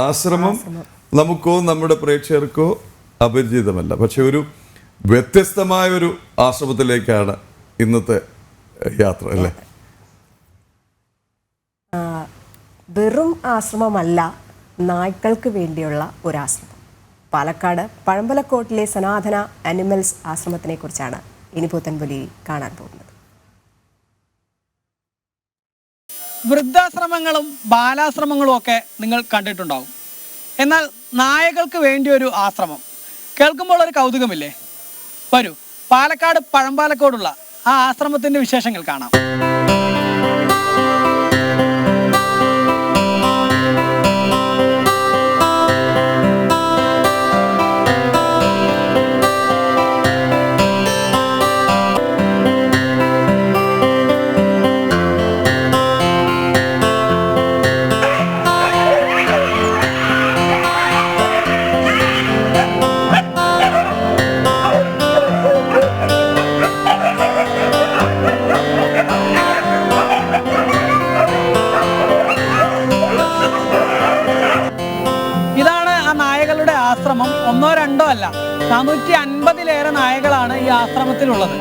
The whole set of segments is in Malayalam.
ആശ്രമം നമുക്കോ നമ്മുടെ പ്രേക്ഷകർക്കോ അപരിചിതമല്ല. പക്ഷെ ഒരു വ്യത്യസ്തമായ ഒരു ആശ്രമത്തിലേക്കാണ് ഇന്നത്തെ യാത്ര അല്ലേ? വെറും ആശ്രമമല്ല നായ്ക്കൾക്ക് വേണ്ടിയുള്ള ഒരു ആശ്രമം പാലക്കാട് പഴമ്പലക്കോട്ടിലെ സനാതന അനിമൽസ് ആശ്രമത്തിനെ കുറിച്ചാണ് ഇനി പുത്തൻപുലി കാണാൻ പോകുന്നത്. വൃദ്ധാശ്രമങ്ങളും ബാലാശ്രമങ്ങളും ഒക്കെ നിങ്ങൾ കണ്ടിട്ടുണ്ടാവും. എന്നാൽ നായകൾക്ക് വേണ്ടി ഒരു ആശ്രമം. കേൾക്കുമ്പോൾ ഒരു കൗതുകമില്ലേ? വരൂ പാലക്കാട് പഴമ്പാലക്കോടുള്ള ആ ആശ്രമത്തിന്റെ വിശേഷങ്ങൾ കാണാം. നായകളുടെ ആശ്രമം ഒന്നോ രണ്ടോ അല്ല നാനൂറ്റി അൻപതിലേറെ നായകളാണ് ഈ ആശ്രമത്തിലുള്ളത്.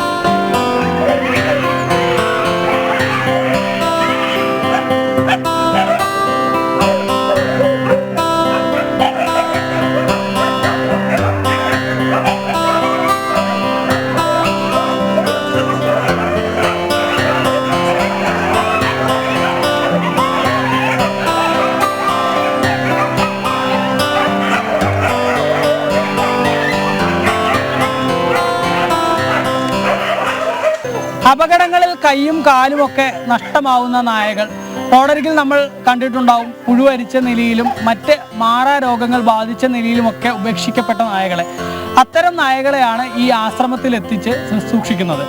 അപകടങ്ങളിൽ കൈയും കാലും ഒക്കെ നഷ്ടമാവുന്ന നായകൾ. ഓടരികിൽ നമ്മൾ കണ്ടിട്ടുണ്ടാവും പുഴുവരിച്ച നിലയിലും മറ്റ് മാറാ രോഗങ്ങൾ ബാധിച്ച നിലയിലുമൊക്കെ ഉപേക്ഷിക്കപ്പെട്ട നായകളെ. അത്തരം നായകളെയാണ് ഈ ആശ്രമത്തിൽ എത്തിച്ച് സൂക്ഷിക്കുന്നത്.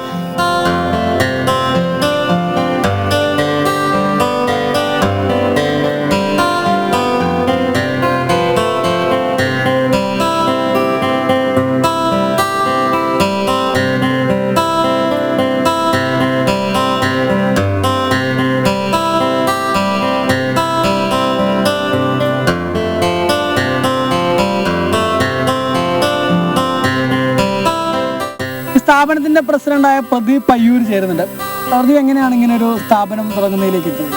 സ്ഥാപനത്തിന്റെ പ്രസിഡന്റായ പ്രദീപ് പയ്യൂർ ചേരുന്നുണ്ട്. പ്രദീപ് എങ്ങനെയാണ് ഇങ്ങനെ ഒരു സ്ഥാപനം തുടങ്ങുന്നതിലേക്ക് എത്തിയത്?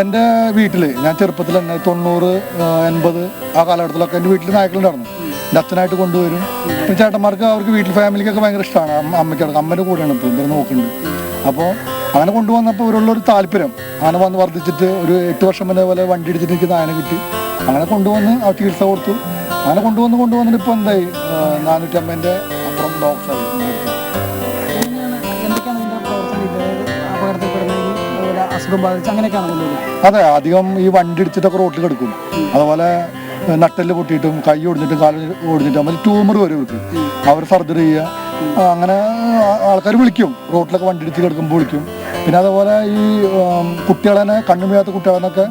എന്റെ വീട്ടിൽ ഞാൻ ചെറുപ്പത്തിൽ തന്നെ തൊണ്ണൂറ് എൺപത് ആ കാലഘട്ടത്തിലൊക്കെ എന്റെ വീട്ടിൽ നായ്ക്കളുണ്ടായിരുന്നു എന്റെ അച്ഛനായിട്ട് കൊണ്ടുവരും. ചേട്ടന്മാർക്ക് അവർക്ക് വീട്ടിൽ ഫാമിലിക്കൊക്കെ ഭയങ്കര ഇഷ്ടമാണ് അമ്മയ്ക്കടക്കം. അമ്മയ്ക്ക് അമ്മയുടെ കൂടെയാണ് ഇപ്പം ഇവരെ നോക്കുന്നുണ്ട്. അപ്പോൾ അങ്ങനെ കൊണ്ടുവന്നപ്പോൾ ഇവരുള്ളൊരു താല്പര്യം. അങ്ങനെ വന്ന് വർദ്ധിച്ചിട്ട് ഒരു എട്ട് വർഷം മുന്നേ പോലെ വണ്ടി എടുത്തിട്ട് എനിക്ക് നായനെ കിട്ടി. അങ്ങനെ കൊണ്ടുവന്ന് ആ ചികിത്സ കൊടുത്തു. അങ്ങനെ കൊണ്ടുവന്ന് കൊണ്ടുവന്നിട്ട് ഇപ്പോൾ എന്തായി? നാനൂറ്റി അമ്പതിന്റെ അപ്പുറം ഡോഗ്സായി അതെ അധികം ഈ വണ്ടി ഇടിച്ചിട്ടൊക്കെ റോട്ടിൽ കിടക്കും. അതുപോലെ നട്ടെല്ല് പൊട്ടിയിട്ടും കൈ ഒടിഞ്ഞിട്ടും കാൽ ഒടിഞ്ഞിട്ടും അതിൽ ട്യൂമർ വരും ഇവർക്ക്. അവർ സർജറി ചെയ്യുക. അങ്ങനെ ആൾക്കാർ വിളിക്കും. റോട്ടിലൊക്കെ വണ്ടി ഇടിച്ച് കിടക്കുമ്പോൾ വിളിക്കും. പിന്നെ അതുപോലെ ഈ കുട്ടികളെന്നെ കുട്ടികളെ കണ്ണുമില്ലാത്ത കുട്ടികളെന്നൊക്കെ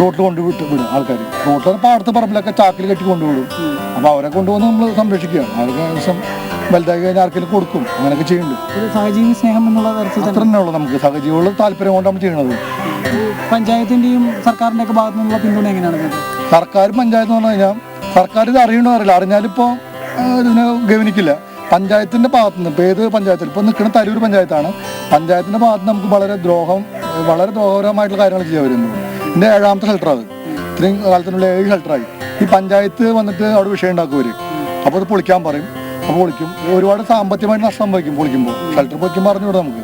റോട്ടിൽ കൊണ്ടുവിട്ട് വിടും ആൾക്കാർ റോട്ടിലൊക്കെ പാടത്ത് പറമ്പിലൊക്കെ ചാക്കിൽ കെട്ടി കൊണ്ടുവിടും. അപ്പോൾ അവരെ കൊണ്ടുവന്ന് നമ്മൾ സംരക്ഷിക്കുക. അവർക്ക് ദിവസം വലുതായി കഴിഞ്ഞാൽ ആർക്കെങ്കിലും കൊടുക്കും. അങ്ങനെയൊക്കെ ചെയ്യുന്നുണ്ട്. സഹജീവി സ്നേഹം എന്നുള്ള തരത്തിൽ അത്ര തന്നെ. ഉള്ളൂ നമുക്ക്. സഹജീവികളുടെ താല്പര്യം കൊണ്ട് നമ്മൾ ചെയ്യണത് പഞ്ചായത്തിന്റെയും സർക്കാരിന്റെ ഒക്കെ ഭാഗത്തു നിന്നുള്ള പിന്തുണ എങ്ങനെയാണ്? സർക്കാർ പഞ്ചായത്ത് എന്ന് പറഞ്ഞു കഴിഞ്ഞാൽ സർക്കാർ ഇത് അറിയണോ അറിയില്ല. അറിഞ്ഞാലിപ്പോൾ ഇതിനെ ഗവനിക്കില്ല. പഞ്ചായത്തിന്റെ ഭാഗത്ത് നിന്ന് ഇപ്പോൾ ഏത് പഞ്ചായത്തിൽ ഇപ്പോൾ നിൽക്കുന്ന തരൂർ പഞ്ചായത്താണ്. പഞ്ചായത്തിന്റെ ഭാഗത്ത് നമുക്ക് വളരെ ദ്രോഹം വളരെ ദ്രോഹകരമായിട്ടുള്ള കാര്യങ്ങൾ ചെയ്യാൻ വരുന്നു എന്റെ ഏഴാമത്തെ ഷെൽട്ടർ അത്. ഇത്രയും കാലത്തിനുള്ള ഏഴ് ഷെൽട്ടറായി ഈ പഞ്ചായത്ത് വന്നിട്ട് അവിടെ വിഷയം ഉണ്ടാക്കുവരും അപ്പോൾ അത് പൊളിക്കാൻ പറയും. അപ്പോൾ പൊളിക്കും. ഒരുപാട് സാമ്പത്തികമായിട്ട് നഷ്ടം സംഭവിക്കും പൊളിക്കുമ്പോൾ ഷെൽട്ടർ പൊളിക്കുമ്പോൾ അറിഞ്ഞൂടെ നമുക്ക്.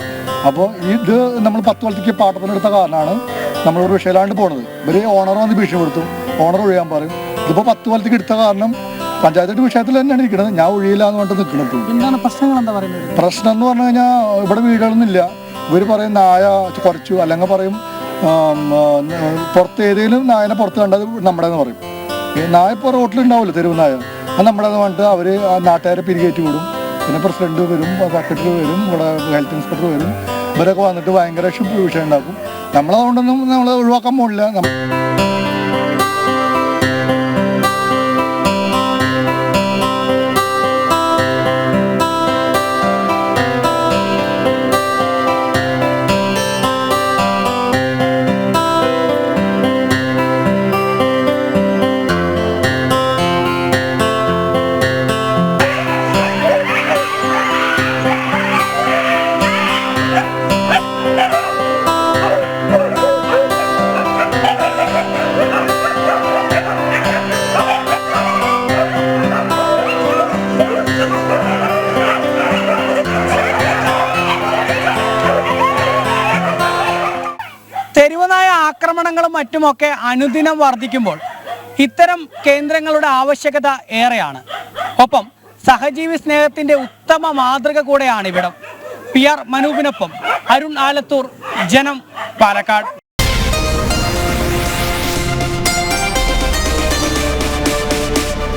അപ്പോൾ ഇത് നമ്മൾ പത്ത് കൊല്ലത്തേക്ക് പാട്ടത്തിനെടുത്ത കാരണമാണ് നമ്മൾ ഒരു വിഷയമില്ലാണ്ട് പോണത്. ഇവർ ഓണർ വന്ന് ഭീഷണി കൊടുത്തു ഓണർ ഒഴിയാൻ പറയും. ഇതിപ്പോൾ പത്ത് കൊല്ലത്തേക്ക് എടുത്ത കാരണം പഞ്ചായത്തിന്റെ വിഷയത്തിൽ തന്നെയാണ് ഇരിക്കുന്നത് ഞാൻ ഒഴിയില്ല എന്ന് പറഞ്ഞിട്ട് നിൽക്കുന്നത് എന്താണ് പ്രശ്നങ്ങൾ എന്താ പറയുന്നത്? പ്രശ്നം എന്ന് പറഞ്ഞു കഴിഞ്ഞാൽ ഇവിടെ വീടുകളൊന്നുമില്ല. ഇവർ പറയും നായ കുറച്ചു. അല്ലെങ്കിൽ പറയും പുറത്ത് ഏതെങ്കിലും നായനെ പുറത്ത് കണ്ടത് നമ്മുടേന്ന് പറയും. ഈ നായ ഇപ്പോൾ റോട്ടിലുണ്ടാവില്ല തെരുവ് നായ അത് നമ്മളത് വന്നിട്ട് അവർ ആ നാട്ടുകാരെ പിരികേറ്റി വിടും. പിന്നെ പ്രസിഡന്റ് വരും സെക്രട്ടറി വരും ഇവിടെ ഹെൽത്ത് ഇൻസ്പെക്ടർ വരും. ഇവരൊക്കെ വന്നിട്ട് ഭയങ്കര വിഷയം ഉണ്ടാക്കും. നമ്മളതുകൊണ്ടൊന്നും നമ്മൾ ഒഴിവാക്കാൻ പോകില്ല നമ്മ- ആക്രമണങ്ങളും മറ്റുമൊക്കെ അനുദിനം വർദ്ധിക്കുമ്പോൾ ഇത്തരം കേന്ദ്രങ്ങളുടെ ആവശ്യകത ഏറെയാണ്. ഒപ്പം സഹജീവി സ്നേഹത്തിന്റെ ഉത്തമ മാതൃക കൂടെയാണ് ഇവിടം. പി ആർ മനൂപിനൊപ്പം അരുൺ ആലത്തൂർ ജനം പാലക്കാട്.